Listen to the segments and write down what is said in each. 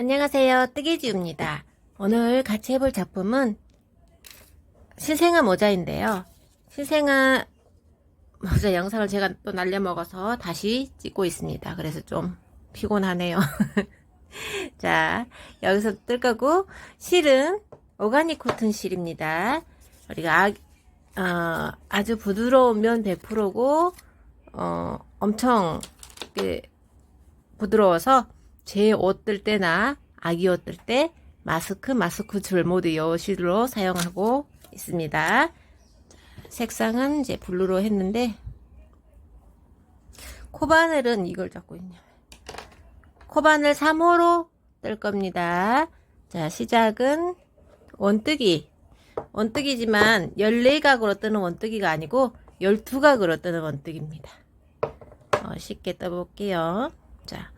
안녕하세요. 뜨개지입니다. 오늘 같이 해볼 작품은 신생아 모자인데요. 신생아 모자 영상을 제가 또 날려먹어서 다시 찍고 있습니다. 그래서 좀 피곤하네요. 자, 여기서 뜰 거고, 실은 오가닉 코튼 실입니다. 우리가 아, 어, 아주 부드러운 면 100%고, 어, 엄청 그, 부드러워서 제옷뜰 때나 아기 옷뜰때 마스크, 마스크 줄 모두 요 실로 사용하고 있습니다. 색상은 이제 블루로 했는데 코바늘은 이걸 잡고 있냐. 코바늘 3호로 뜰 겁니다. 자, 시작은 원뜨기. 원뜨기지만 14각으로 뜨는 원뜨기가 아니고 12각으로 뜨는 원뜨기입니다. 어, 쉽게 떠볼게요. 자,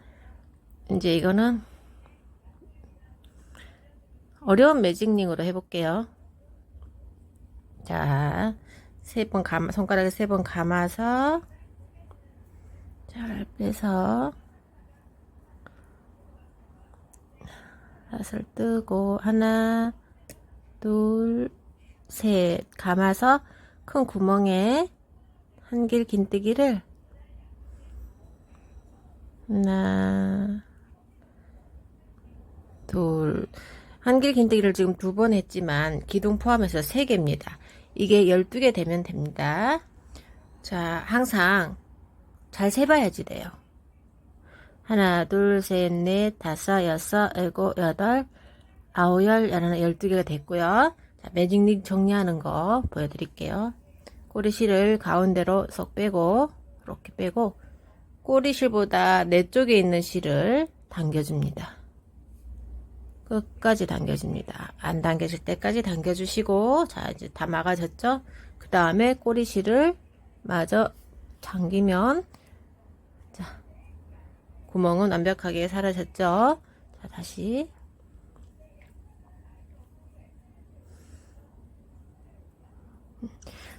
이제 이거는 어려운 매직링으로 해볼게요. 자, 세 번 감아, 손가락에 세 번 감아서 잘 빼서 샷을 뜨고 하나, 둘, 셋 감아서 큰 구멍에 한길 긴뜨기를 하나, 둘, 한길 긴뜨기를 지금 두 번 했지만 기둥 포함해서 세 개입니다. 이게 12개 되면 됩니다. 자, 항상 잘 세봐야지 돼요. 하나, 둘, 셋, 넷, 다섯, 여섯, 일곱, 여덟, 아홉, 열, 열하나, 열두 개가 됐고요. 자, 매직링 정리하는 거 보여드릴게요. 꼬리실을 가운데로 쏙 빼고, 이렇게 빼고, 꼬리실보다 내 쪽에 있는 실을 당겨줍니다. 끝까지 당겨줍니다. 안 당겨질 때까지 당겨주시고, 자, 이제 다 막아졌죠? 그 다음에 꼬리실을 마저 당기면, 자, 구멍은 완벽하게 사라졌죠? 자, 다시.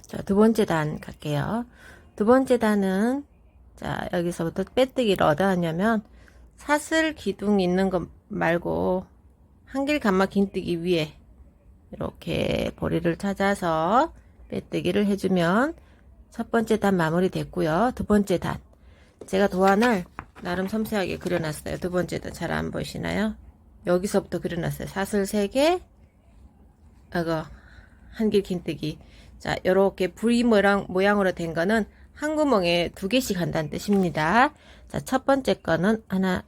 자, 두 번째 단 갈게요. 두 번째 단은, 자, 여기서부터 빼뜨기를 얻어왔냐면, 사슬 기둥 있는 것 말고, 한길 감마 긴뜨기 위에, 이렇게 보리를 찾아서 빼뜨기를 해주면, 첫 번째 단 마무리 됐고요. 두 번째 단. 제가 도안을 나름 섬세하게 그려놨어요. 두 번째 단 잘 안 보이시나요? 여기서부터 그려놨어요. 사슬 3개, 이거, 한길 긴뜨기. 자, 요렇게 V 모양, 모양으로 된 거는 한 구멍에 두 개씩 한다는 뜻입니다. 자, 첫 번째 거는 하나,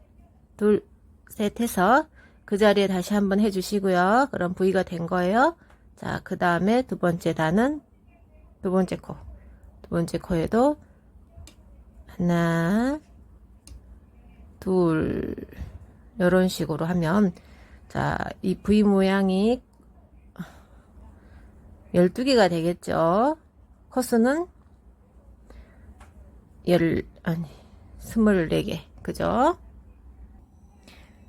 둘, 셋 해서 그 자리에 다시 한번 해주시고요. 그럼 V가 된 거예요. 자, 그 다음에 두 번째 단은 두 번째 코. 두 번째 코에도 하나, 둘, 요런 식으로 하면 자, 이 V 모양이 12개가 되겠죠. 코스는 열, 아니, 24개. 그죠?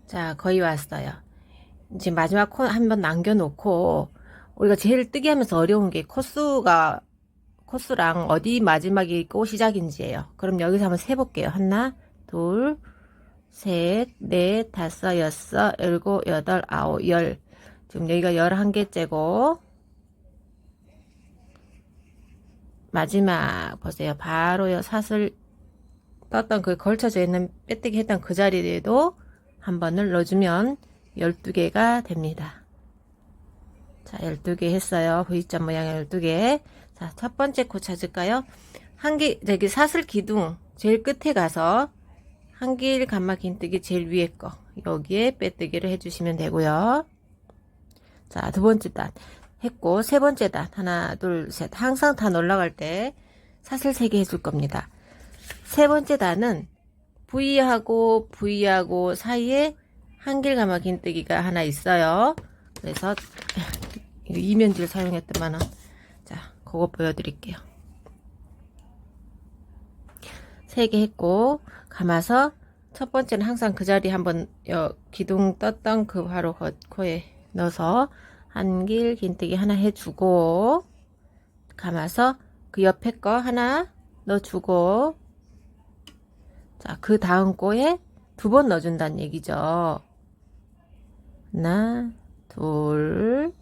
자, 거의 왔어요. 이제 마지막 코 한번 남겨놓고, 우리가 제일 뜨게 하면서 어려운 게 코스가, 코스랑 어디 마지막이 있고 시작인지예요. 그럼 여기서 한번 세볼게요. 하나, 둘, 셋, 넷, 다섯, 여섯, 일곱, 여덟, 아홉, 열. 지금 여기가 열한 개째고, 마지막 보세요. 바로 사슬 떴던 그 걸쳐져 있는 빼뜨기 했던 그 자리에도 한 번을 넣어주면 12개가 됩니다. 자, 12개 했어요. V자 모양 12개. 자, 첫 번째 코 찾을까요? 한길, 저기 사슬 기둥 제일 끝에 가서 한길 감마 긴뜨기 제일 위에 거. 여기에 빼뜨기를 해주시면 되고요. 자, 두 번째 단. 했고 세 번째 단 하나 둘 셋 항상 단 올라갈 때 사슬 세 개 해줄 겁니다. 세 번째 단은 V하고 V하고 사이에 한길 가마 긴뜨기가 하나 있어요. 그래서 이면지를 사용했더만은 자 그거 보여드릴게요. 세 개 했고 감아서 첫 번째는 항상 그 자리 한번 여 기둥 떴던 그 바로 코에 넣어서 한길 긴뜨기 하나 해주고 감아서 그 옆에 거 하나 넣어주고 자 그 다음 거에 두 번 넣어준다는 얘기죠 하나, 둘,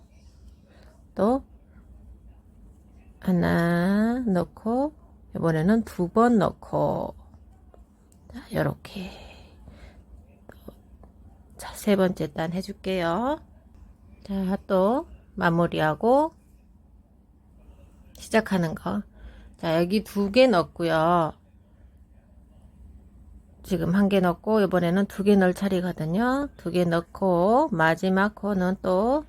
또 하나 넣고 이번에는 두 번 넣고 자, 요렇게 자, 세 번째 단 해줄게요. 자, 또 마무리하고 시작하는 거. 자, 여기 두 개 넣고요. 지금 한 개 넣고 이번에는 두 개 넣을 차례거든요. 두 개 넣고 마지막 코는 또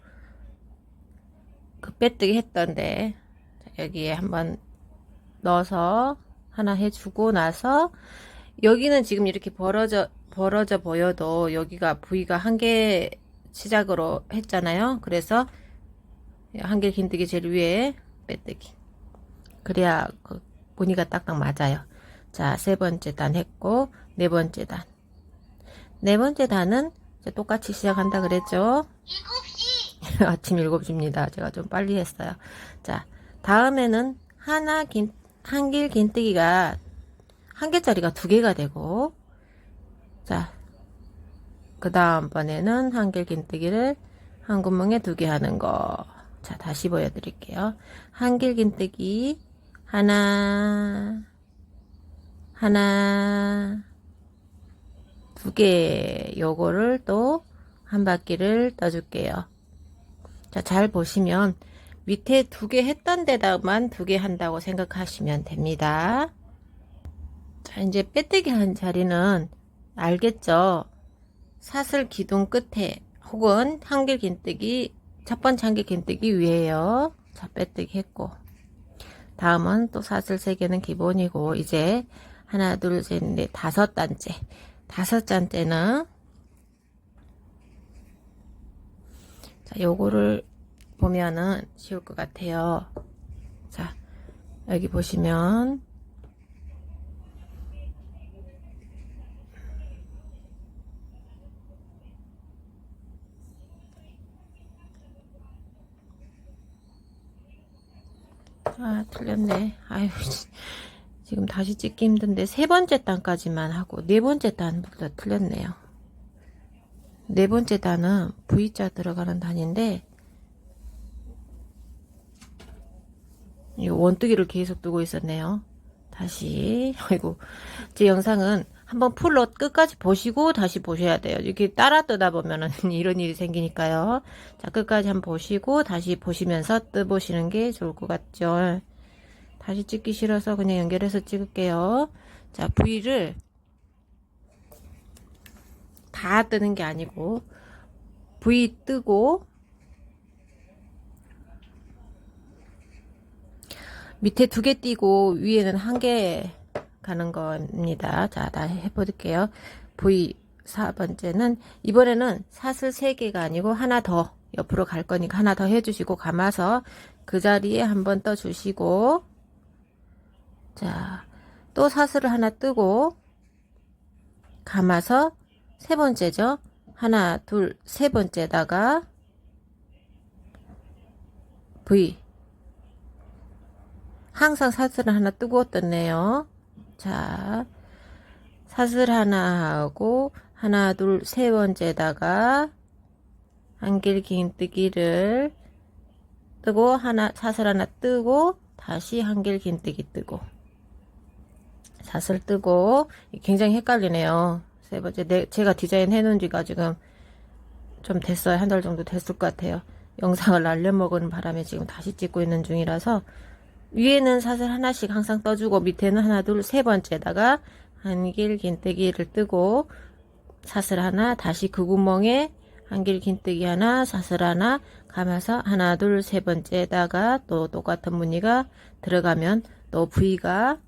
그 빼뜨기 했던데 자, 여기에 한번 넣어서 하나 해주고 나서 여기는 지금 이렇게 벌어져 벌어져 보여도 여기가 부위가 한 개 시작으로 했잖아요. 그래서 한 개 긴뜨기 제일 위에 빼뜨기. 그래야 그 무늬가 딱딱 맞아요. 자, 세 번째 단 했고 네 번째 단. 네 번째 단은 똑같이 시작한다 그랬죠? 아침 7시입니다. 제가 좀 빨리 했어요. 자, 다음에는 하나 긴, 한길 긴뜨기가 한 개짜리가 두 개가 되고, 자, 그 다음번에는 한길 긴뜨기를 한 구멍에 두 개 하는 거. 자, 다시 보여드릴게요. 한길 긴뜨기, 하나, 하나, 두 개, 요거를 또 한 바퀴를 떠줄게요. 자, 잘 보시면 밑에 두 개 했던 데다만 두 개 한다고 생각하시면 됩니다. 자, 이제 빼뜨기 한 자리는 알겠죠? 사슬 기둥 끝에 혹은 한길 긴뜨기 첫 번째 한길 긴뜨기 위에요. 자, 빼뜨기 했고 다음은 또 사슬 세 개는 기본이고 이제 하나, 둘, 셋, 넷, 다섯 단째 다섯 단째는 자, 요거를 보면은 쉬울 것 같아요. 자, 여기 보시면 아, 틀렸네. 아유, 지금 다시 찍기 힘든데 세 번째 단까지만 하고 네 번째 단부터 틀렸네요. 네 번째 단은 V자 들어가는 단인데 이 원뜨기를 계속 두고 있었네요. 다시 아이고 제 영상은 한번 풀로 끝까지 보시고 다시 보셔야 돼요. 이렇게 따라 뜨다 보면은 이런 일이 생기니까요. 자 끝까지 한번 보시고 다시 보시면서 뜨보시는 게 좋을 것 같죠. 다시 찍기 싫어서 그냥 연결해서 찍을게요. 자 V를 다 뜨는 게 아니고 V 뜨고 밑에 두 개 띄고 위에는 한 개 가는 겁니다. 자, 다 해볼게요. V 4번째는 이번에는 사슬 3개가 아니고 하나 더 옆으로 갈 거니까 하나 더 해주시고 감아서 그 자리에 한번 떠주시고 자, 또 사슬을 하나 뜨고 감아서 세 번째죠. 하나, 둘, 세 번째다가 V 항상 사슬을 하나 뜨고 떴네요. 자, 사슬 하나 하고 하나, 둘, 세 번째다가 한길 긴 뜨기를 뜨고 하나 사슬 하나 뜨고 다시 한길 긴 뜨기 뜨고 사슬 뜨고 굉장히 헷갈리네요. 세 번째 내, 제가 디자인 해놓은 지가 지금 좀 됐어요. 한 달 정도 됐을 것 같아요. 영상을 날려먹은 바람에 지금 다시 찍고 있는 중이라서 위에는 사슬 하나씩 항상 떠주고 밑에는 하나 둘 세 번째다가 한길 긴뜨기를 뜨고 사슬 하나 다시 그 구멍에 한길 긴뜨기 하나 사슬 하나 감아서 하나 둘 세 번째다가 또 똑같은 무늬가 들어가면 또 V가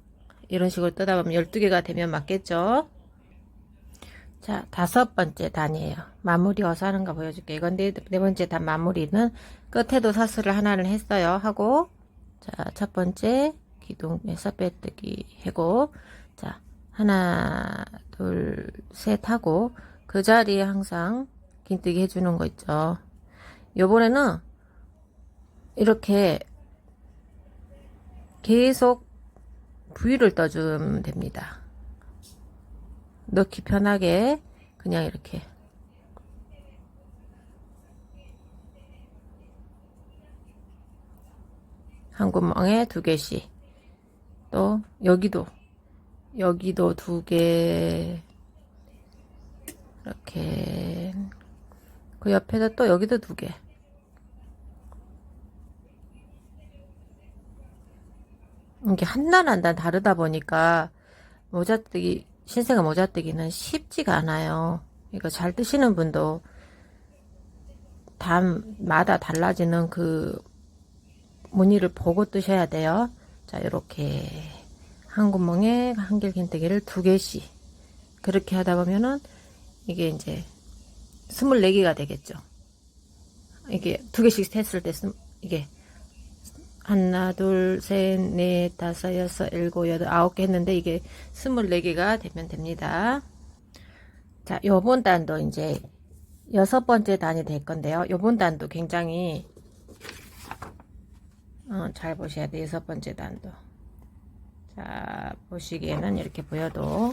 이런 식으로 뜨다 보면 12개가 되면 맞겠죠? 자 다섯 번째 단이에요. 마무리 어서 하는가 보여줄게. 이건 네, 네 번째 단 마무리는 끝에도 사슬을 하나를 했어요. 하고 자, 첫 번째 기둥에서 빼뜨기 해고 자, 하나, 둘, 셋 하고 그 자리에 항상 긴뜨기 해주는 거 있죠. 요번에는 이렇게 계속 부위를 떠주면 됩니다. 넣기 편하게 그냥 이렇게. 한 구멍에 두 개씩. 또 여기도 여기도 두 개. 이렇게. 그 옆에도 또 여기도 두개. 이게 한 단 한 단 다르다 보니까 모자뜨기 신세가 모자뜨기는 쉽지가 않아요. 이거 잘 뜨시는 분도 단마다 달라지는 그 무늬를 보고 뜨셔야 돼요. 자, 이렇게 한 구멍에 한길 긴뜨기를 두 개씩 그렇게 하다 보면은 이게 이제 24개가 되겠죠. 이게 두 개씩 했을 때 이게 하나, 둘, 셋, 넷, 다섯, 여섯, 일곱, 여덟, 아홉 개 했는데 이게 24개가 되면 됩니다. 자, 요번 단도 이제 여섯 번째 단이 될 건데요. 요번 단도 굉장히 어, 잘 보셔야 돼요. 여섯 번째 단도. 자, 보시기에는 이렇게 보여도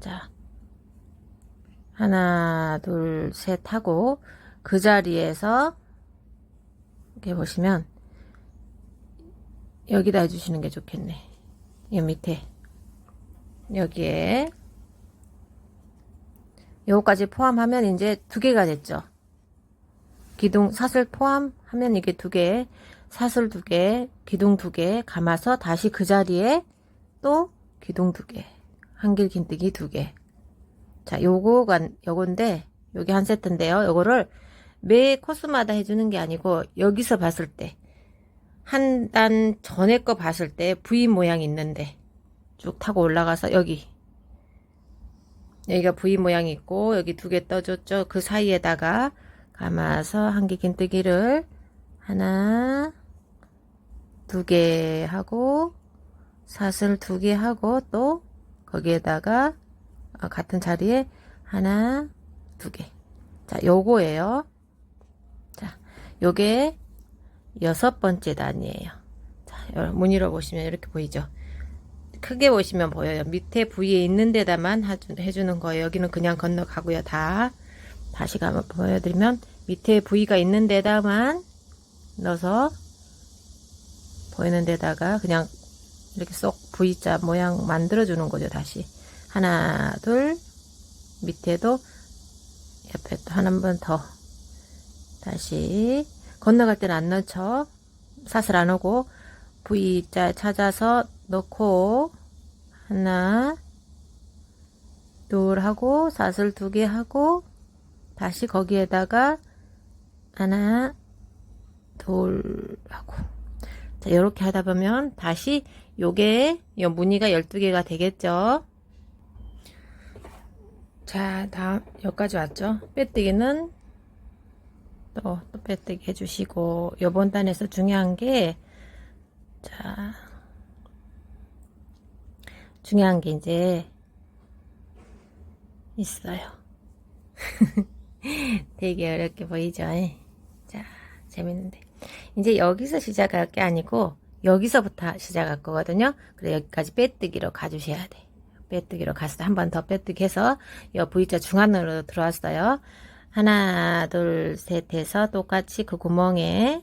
자, 하나, 둘, 셋 하고 그 자리에서 이렇게 보시면 여기다 해주시는 게 좋겠네. 이 밑에 여기에 요거까지 포함하면 이제 두 개가 됐죠. 기둥 사슬 포함하면 이게 두 개, 사슬 두 개, 기둥 두 개 감아서 다시 그 자리에 또 기둥 두 개, 한길 긴뜨기 두 개. 자, 요거가 요건데 요게 한 세트인데요. 요거를 매 코스마다 해주는 게 아니고 여기서 봤을 때 한 단 전에 거 봤을 때 V 모양 있는데 쭉 타고 올라가서 여기 여기가 V 모양이 있고 여기 두 개 떠줬죠. 그 사이에다가 감아서 한길 긴뜨기를 하나 두 개 하고 사슬 두 개 하고 또 거기에다가 어, 같은 자리에 하나 두 개. 자, 요거예요. 자, 요게 여섯 번째 단이에요. 자, 여- 무늬로 보시면 이렇게 보이죠? 크게 보시면 보여요. 밑에 부위에 있는 데다만 해주는 거예요. 여기는 그냥 건너가고요. 다. 다시 가면 보여드리면 밑에 부위가 있는 데다만 넣어서 보이는 데다가 그냥 이렇게 쏙 V자 모양 만들어주는 거죠. 다시. 하나, 둘, 밑에도 옆에 또 하나 번 더. 다시 건너갈 때는 안 넣죠. 사슬 안 오고 V자 찾아서 넣고 하나 둘 하고 사슬 두 개 하고 다시 거기에다가 하나 둘 하고. 자 이렇게 하다 보면 다시 요게 요 무늬가 12개가 되겠죠. 자 다음 여기까지 왔죠. 빼뜨기는 또, 또 빼뜨기 해주시고 요번 단에서 중요한 게 자, 중요한 게 이제 있어요. 되게 어렵게 보이죠? 자, 재밌는데. 이제 여기서 시작할 게 아니고 여기서부터 시작할 거거든요. 그래 여기까지 빼뜨기로 가주셔야 돼. 빼뜨기로 가서 한번 더 빼뜨기 해서 이 V자 중안으로 들어왔어요. 하나, 둘, 셋 해서 똑같이 그 구멍에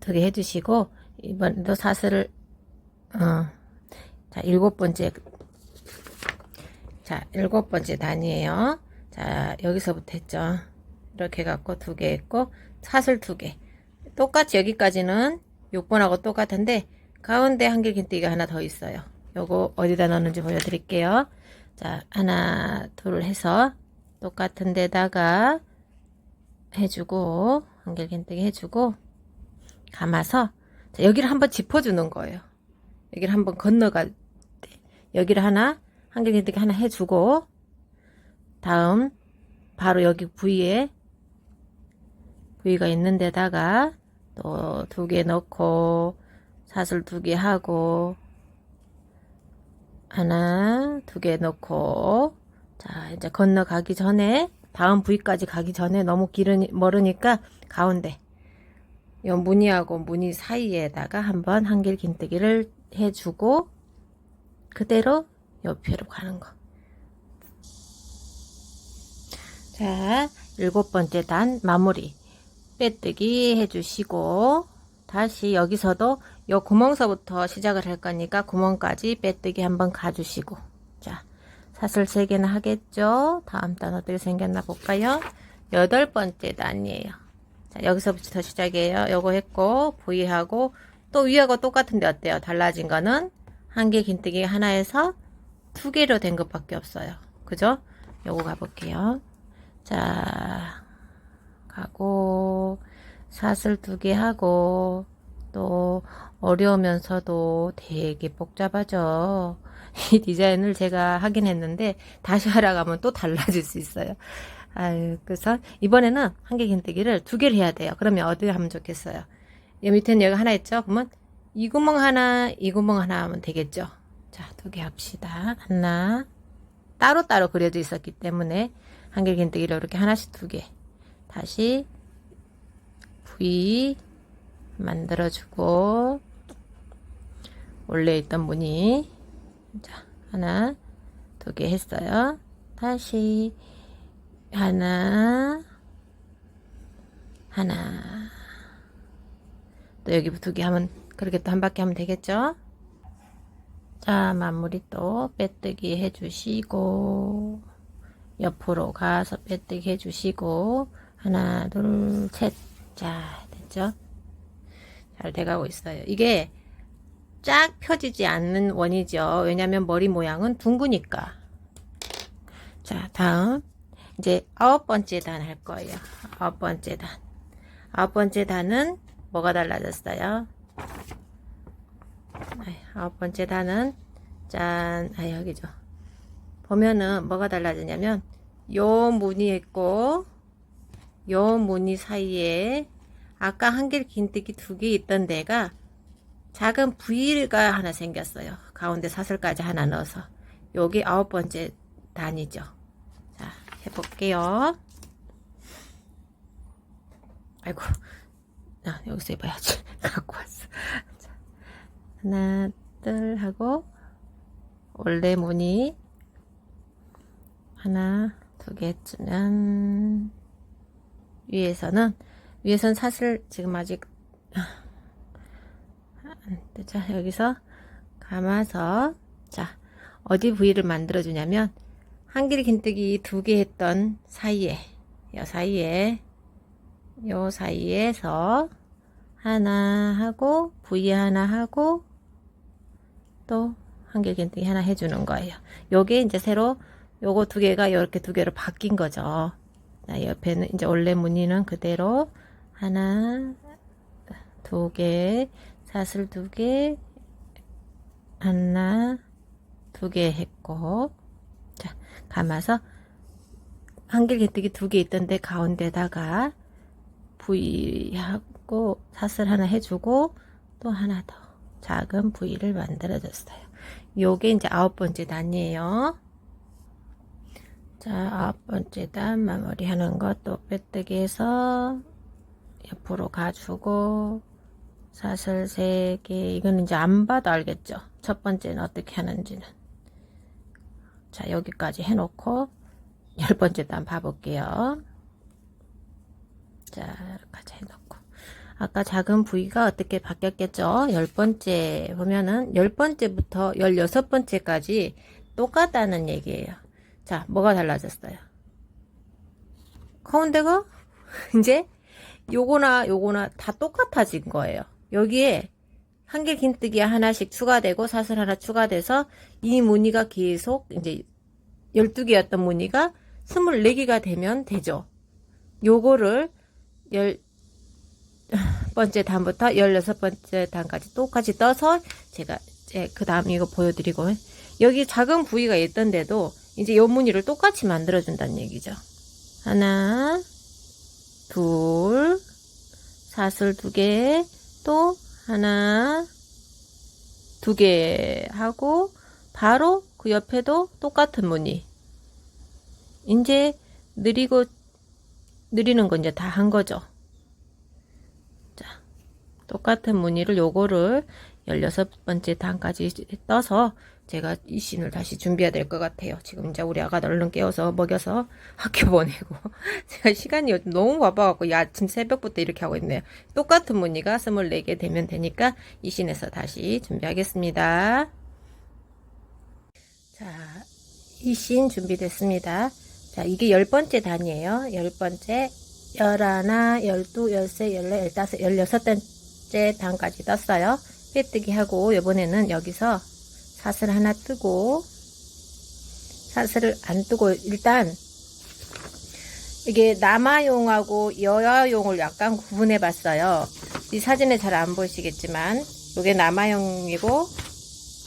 두 개 해주시고 이번에도 사슬을 어, 자 일곱 번째 자 일곱 번째 단이에요. 자 여기서부터 했죠. 이렇게 갖고 두 개 했고 사슬 두 개. 똑같이 여기까지는 6번하고 똑같은데 가운데 한길 긴뜨기가 하나 더 있어요. 요거 어디다 넣는지 보여드릴게요. 자 하나 둘 해서 똑같은 데다가 해주고 한길 긴뜨기 해주고 감아서 자, 여기를 한번 짚어주는 거예요. 여기를 한번 건너가 여기를 하나 한길 긴뜨기 하나 해주고 다음 바로 여기 부위에 부위가 있는 데다가 또 두 개 넣고 사슬 두 개 하고 하나 두 개 넣고 자 이제 건너가기 전에 다음 부위까지 가기 전에 너무 길으니 멀으니까 가운데 요 무늬하고 무늬 사이에다가 한번 한길 긴뜨기를 해주고 그대로 옆으로 가는 거. 자, 일곱 번째 단 마무리. 빼뜨기 해주시고 다시 여기서도 요 구멍서부터 시작을 할 거니까 구멍까지 빼뜨기 한번 가주시고 자 사슬 세 개나 하겠죠? 다음 단 어떻게 생겼나 볼까요? 여덟 번째 단이에요. 자 여기서부터 시작이에요. 요거 했고 V하고 또 위하고 똑같은데 어때요? 달라진 거는 한 개 긴뜨기 하나에서 두 개로 된 것밖에 없어요. 그죠? 요거 가볼게요. 자 가고 사슬 두 개 하고 또 어려우면서도 되게 복잡하죠. 이 디자인을 제가 하긴 했는데 다시 하라 가면 또 달라질 수 있어요. 아유, 그래서 이번에는 한 개 긴뜨기를 두 개를 해야 돼요. 그러면 어디 하면 좋겠어요? 이 밑에는 여기 하나 있죠? 그러면 이 구멍 하나, 이 구멍 하나 하면 되겠죠? 자, 두 개 합시다. 하나. 따로따로 그려져 있었기 때문에 한 개 긴뜨기를 이렇게 하나씩 두 개. 다시 V 만들어주고 원래 있던 무늬 자 하나 두 개 했어요. 다시 하나 하나. 또 여기 두 개 하면 그렇게 또 한 바퀴 하면 되겠죠? 자 마무리 또 빼뜨기 해주시고 옆으로 가서 빼뜨기 해주시고 하나 둘 셋 자 됐죠? 잘 돼가고 있어요. 이게 쫙 펴지지 않는 원이죠. 왜냐면 머리 모양은 둥그니까. 자 다음. 이제 아홉 번째 단 할 거예요. 아홉 번째 단. 아홉 번째 단은 뭐가 달라졌어요? 아홉 번째 단은 짠. 아 여기죠. 보면은 뭐가 달라지냐면 요 무늬 있고 요 무늬 사이에 아까 한길 긴뜨기 두 개 있던 데가 작은 V가 하나 생겼어요. 가운데 사슬까지 하나 넣어서 여기 아홉 번째 단이죠. 자 해볼게요. 아이고 아, 여기서 해봐야지 갖고 왔어. 자, 하나 둘 하고 원래 무늬 하나 두개 했으면 위에서는 위에선 사슬 지금 아직 자 여기서 감아서 자 어디 부위를 만들어 주냐면 한길 긴뜨기 두 개 했던 사이에 요 사이에 요 사이에서 하나 하고 부위 하나 하고 또 한길 긴뜨기 하나 해주는 거예요. 요게 이제 새로 요거 두 개가 이렇게 두 개로 바뀐 거죠. 자, 옆에는 이제 원래 무늬는 그대로 하나, 두 개, 사슬 두 개, 하나, 두 개 했고, 자, 감아서 한길 개뜨기 두 개 있던데 가운데다가 V하고 사슬 하나 해주고 또 하나 더 작은 V를 만들어줬어요. 요게 이제 아홉 번째 단이에요. 자, 아홉 번째 단 마무리 하는 것도 빼뜨기 해서 옆으로 가주고 사슬 3개. 이거는 이제 안 봐도 알겠죠? 첫 번째는 어떻게 하는지는. 자 여기까지 해놓고 열 번째 단 봐볼게요. 자 이렇게 해놓고. 아까 작은 부위가 어떻게 바뀌었겠죠? 열 번째 보면은 열 번째부터 열여섯 번째까지 똑같다는 얘기예요. 자 뭐가 달라졌어요? 가운데가? 이제 요거나 요거나 다 똑같아진 거예요. 여기에 한길 긴뜨기 하나씩 추가되고 사슬 하나 추가돼서 이 무늬가 계속 이제 12개였던 무늬가 24개가 되면 되죠. 요거를 열 번째 단부터 16번째 단까지 똑같이 떠서 제가 그 다음 이거 보여드리고 여기 작은 부위가 있던데도 이제 요 무늬를 똑같이 만들어 준다는 얘기죠. 하나 둘, 사슬 두 개, 또 하나, 두 개 하고, 바로 그 옆에도 똑같은 무늬. 이제 느리고, 느리는 건 이제 다 한 거죠. 자, 똑같은 무늬를 요거를 16번째 단까지 떠서 제가 이 씬을 다시 준비해야 될 것 같아요. 지금 이제 우리 아가 얼른 깨워서 먹여서 학교 보내고 제가 시간이 너무 바빠갖고 야 아침 새벽부터 이렇게 하고 있네요. 똑같은 무늬가 24개 되면 되니까 이 씬에서 다시 준비하겠습니다. 자, 이 씬 준비됐습니다. 자, 이게 열 번째 단이에요. 열 번째, 열하나, 열두, 열세, 열네, 열다섯, 열여섯 번째 단까지 떴어요. 빼뜨기 하고, 이번에는 여기서 사슬 하나 뜨고, 사슬을 안 뜨고, 일단, 이게 남아용하고 여아용을 약간 구분해 봤어요. 이 사진에 잘 안 보이시겠지만, 이게 남아용이고,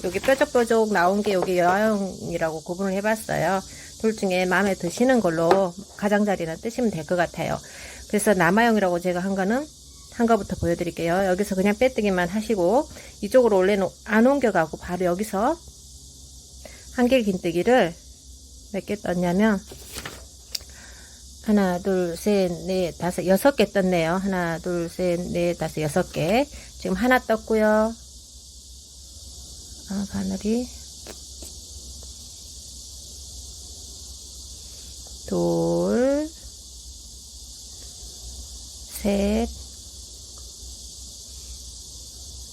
여기 뾰족뾰족 나온 게 여기 여아용이라고 구분을 해 봤어요. 둘 중에 마음에 드시는 걸로 가장자리나 뜨시면 될 것 같아요. 그래서 남아용이라고 제가 한 거는 한 거부터 보여드릴게요. 여기서 그냥 빼뜨기만 하시고 이쪽으로 원래 안 옮겨가고 바로 여기서 한길 긴뜨기를 몇 개 떴냐면 하나, 둘, 셋, 넷, 다섯, 여섯 개 떴네요. 하나, 둘, 셋, 넷, 다섯, 여섯 개. 지금 하나 떴고요. 아, 바늘이 둘, 셋,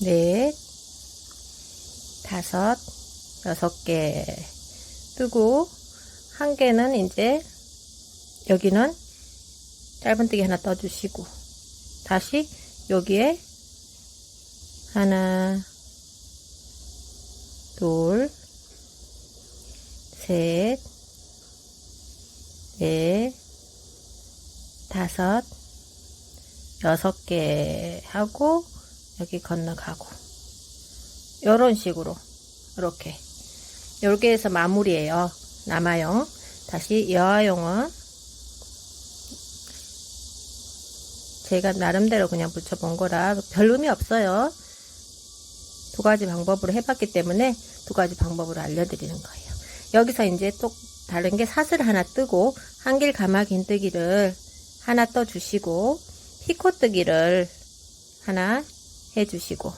넷, 다섯, 여섯 개 뜨고 한 개는 이제 여기는 짧은뜨기 하나 떠주시고 다시 여기에 하나 둘, 셋, 넷, 다섯, 여섯 개 하고 여기 건너가고 요런 식으로 이렇게 요렇게 해서 마무리예요. 남아용 다시 여아용은 제가 나름대로 그냥 붙여본 거라 별 의미 없어요. 두 가지 방법으로 해봤기 때문에 두 가지 방법으로 알려드리는 거예요. 여기서 이제 또 다른 게 사슬 하나 뜨고 한길 가마 긴뜨기를 하나 떠주시고 피코뜨기를 하나 해주시고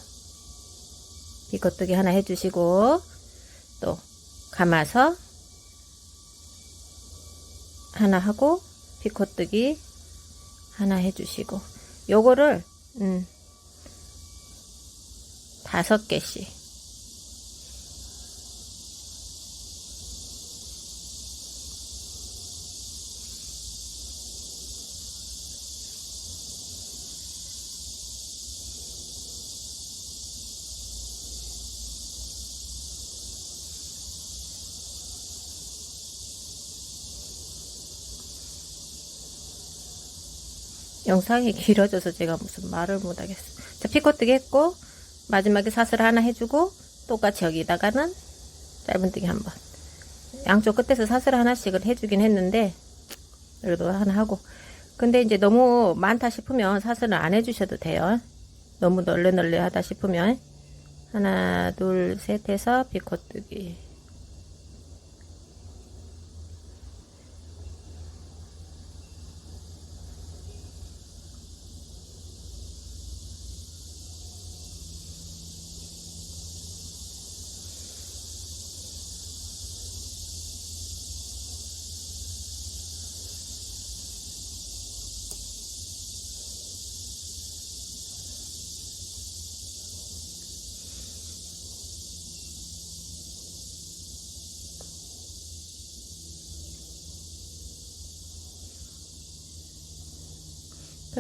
피코뜨기 하나 해주시고 또 감아서 하나 하고 피코뜨기 하나 해주시고 요거를 음, 다섯 개씩. 영상이 길어져서 제가 무슨 말을 못하겠어. 자, 피코뜨기 했고, 마지막에 사슬 하나 해주고 똑같이 여기다가는 짧은뜨기 한 번. 양쪽 끝에서 사슬 하나씩을 해주긴 했는데 그래도 하나 하고. 근데 이제 너무 많다 싶으면 사슬을 안 해주셔도 돼요. 너무 널레널레 하다 싶으면. 하나 둘 셋 해서 비코뜨기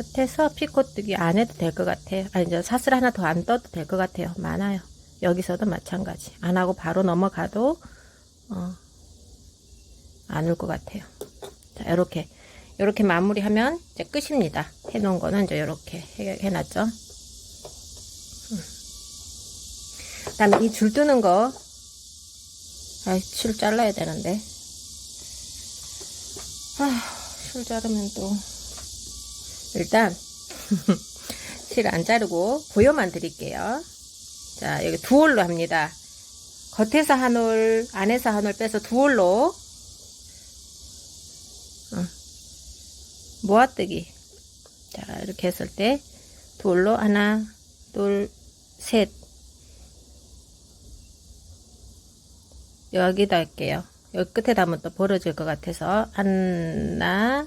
끝에서 피코뜨기 안 해도 될 것 같아요. 아니, 이제 사슬 하나 더 안 떠도 될 것 같아요. 많아요. 여기서도 마찬가지. 안 하고 바로 넘어가도, 어, 안 올 것 같아요. 자, 요렇게. 요렇게 마무리하면 이제 끝입니다. 해놓은 거는 이제 요렇게 해, 해놨죠. 음. 그 다음에 이 줄 뜨는 거, 아이, 줄 잘라야 되는데. 아, 줄 자르면 또. 일단 실안 자르고 보여만 드릴게요. 자 여기 두 홀로 합니다. 겉에서 한 홀, 안에서 한홀 빼서 두 홀로 어. 모아뜨기. 자 이렇게 했을 때두 홀로 하나, 둘, 셋, 여기다 할게요. 여기 끝에다 하면 또 벌어질 것 같아서 하나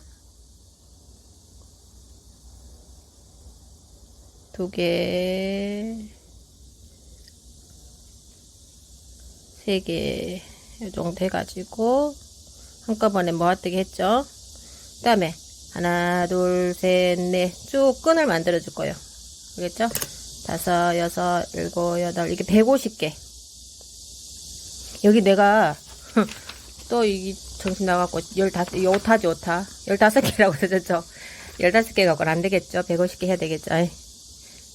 두 개, 세 개, 이 정도 해가지고, 한꺼번에 모아뜨기 했죠? 그 다음에, 하나, 둘, 셋, 넷, 쭉 끈을 만들어 줄 거예요. 알겠죠? 다섯, 여섯, 일곱, 여덟, 이게 150개. 여기 내가, 또이 정신 나갖고, 열다섯, 이 오타지, 오타. 열다섯 개라고 써졌죠? 열다섯 개 갖고는 안 되겠죠? 150개 해야 되겠죠?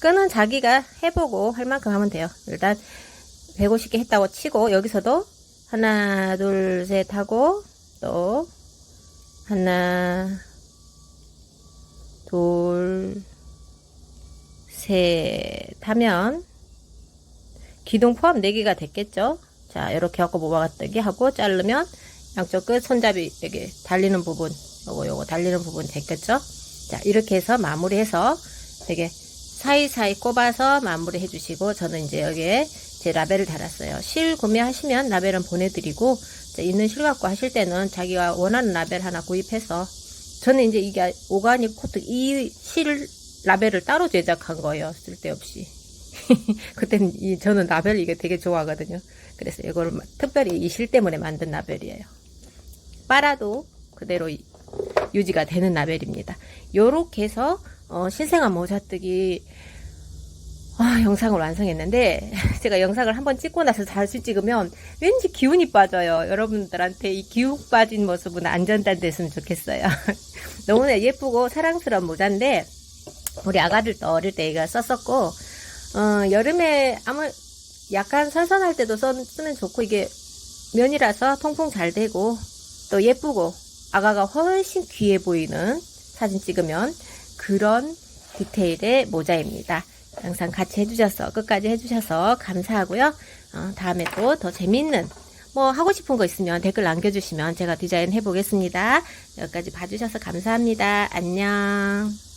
끈은 자기가 해보고 할 만큼 하면 돼요. 일단 150개 했다고 치고 여기서도 하나 둘 셋 하고 또 하나 둘 셋 하면 기둥 포함 4개가 됐겠죠. 자 이렇게 하고 모아갔다기 하고 자르면 양쪽 끝 손잡이 여기 달리는 부분 요거 요거 달리는 부분 됐겠죠. 자 이렇게 해서 마무리해서 되게 사이사이 꼽아서 마무리 해주시고 저는 이제 여기에 제 라벨을 달았어요. 실 구매하시면 라벨은 보내드리고 있는 실 갖고 하실 때는 자기가 원하는 라벨 하나 구입해서 저는 이제 이게 오가닉 코트 이 실 라벨을 따로 제작한 거예요. 쓸데없이. 그때는 이 저는 라벨 이게 되게 좋아하거든요. 그래서 이걸 특별히 이 실 때문에 만든 라벨이에요. 빨아도 그대로 이- 유지가 되는 라벨입니다. 요렇게 해서 어, 신생아 모자뜨기 아, 영상을 완성했는데 제가 영상을 한번 찍고 나서 다시 찍으면 왠지 기운이 빠져요. 여러분들한테 이 기운 빠진 모습은 안전단됐으면 좋겠어요. 너무나 예쁘고 사랑스러운 모자인데 우리 아가들도 어릴 때 이거 썼었고 어, 여름에 아무 약간 선선할 때도 써, 쓰면 좋고 이게 면이라서 통풍 잘 되고 또 예쁘고 아가가 훨씬 귀해 보이는 사진 찍으면 그런 디테일의 모자입니다. 영상 같이 해주셔서 끝까지 해주셔서 감사하고요. 어, 다음에 또 더 재밌는 뭐 하고 싶은 거 있으면 댓글 남겨주시면 제가 디자인 해보겠습니다. 여기까지 봐주셔서 감사합니다. 안녕.